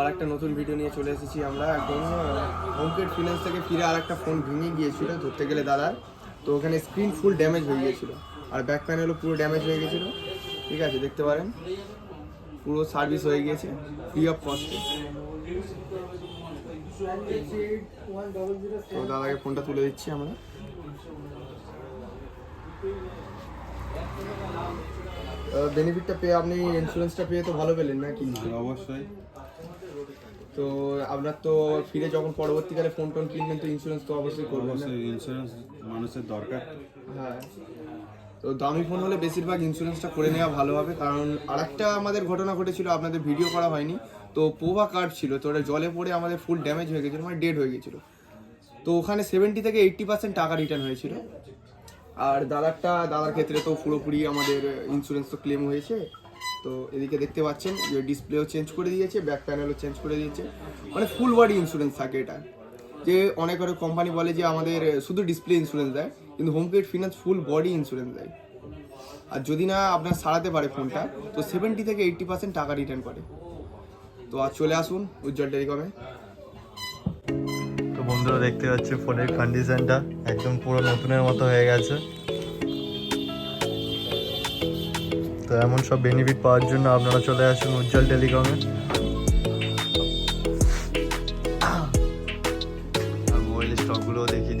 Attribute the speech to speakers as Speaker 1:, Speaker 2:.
Speaker 1: আর একটা নতুন ভিডিও নিয়ে চলে এসেছি আমরা। একদম হোমকেট ফিনান্স থেকে ফিরে আর একটা ফোন ভেঙে গিয়েছিল, ধরতে গেলে দাদার তো ওখানে স্ক্রিন ফুল ড্যামেজ হয়ে গিয়েছিল। আর ব্যাক প্যানেলও পুরো ড্যামেজ হয়ে গেছিল ঠিক আছে, দেখতে পারেন। পুরো সার্ভিস হয়ে গিয়েছে ফ্রি অফ কস্টে তো দাদাকে ফোনটা তুলে দিচ্ছি আমরা। বেনিফিটটা পেয়ে আপনি ইন্স্যুরেন্সটা পেয়ে তো ভালো পেলেন না কি
Speaker 2: অবশ্যই।
Speaker 1: তো আপনার তো ফিরে যখন পরবর্তীকালে ফোন টোন কিনবেন তো ইন্স্যুরেন্স তো অবশ্যই করবেন
Speaker 2: ইন্স্যুরেন্স মানুষের দরকার।
Speaker 1: হ্যাঁ। তো দামি ফোন হলে বেশিরভাগ ইন্স্যুরেন্সটা করে নেওয়া ভালো হবে কারণ আরেকটা আমাদের ঘটনা ঘটেছিল আপনাদের ভিডিও করা হয়নি। তো পোভা কার্ড ছিল তো ওটা জলে পড়ে আমাদের ফুল ড্যামেজ হয়ে গেছিল মানে ডেড হয়ে গেছিল। তো ওখানে সেভেন্টি থেকে এইট্টি পার্সেন্ট টাকা রিটার্ন হয়েছিল। আর দাদারটা, দাদার ক্ষেত্রে তো পুরোপুরি আমাদের ইন্স্যুরেন্স তো ক্লেম হয়েছে। তো এদিকে দেখতে পাচ্ছেন যে ডিসপ্লেও চেঞ্জ করে দিয়েছে ব্যাক প্যানেলও চেঞ্জ করে দিয়েছে। মানে ফুল বডি ইন্স্যুরেন্স থাকে এটা। যে অনেক অনেক কোম্পানি বলে যে আমাদের শুধু ডিসপ্লে ইন্স্যুরেন্স দেয়, কিন্তু Home Credit finance full body insurance দেয়। আর যদি না আপনার সারাতে পারে ফোনটা তো সেভেন্টি থেকে এইট্টি পার্সেন্ট টাকা রিটার্ন করে। তো আর চলে আসুন উজ্জ্বল টেলিকমে
Speaker 3: সুন্দর দেখতে পাচ্ছি ফোনের কন্ডিশনটা একদম পুরো নতুনের মতো হয়ে গেছে। তো এমন সব বেনিফিট পাওয়ার জন্য আপনারা চলে আসুন উজ্জ্বল টেলিকমে। আর স্টকগুলোও দেখিনি।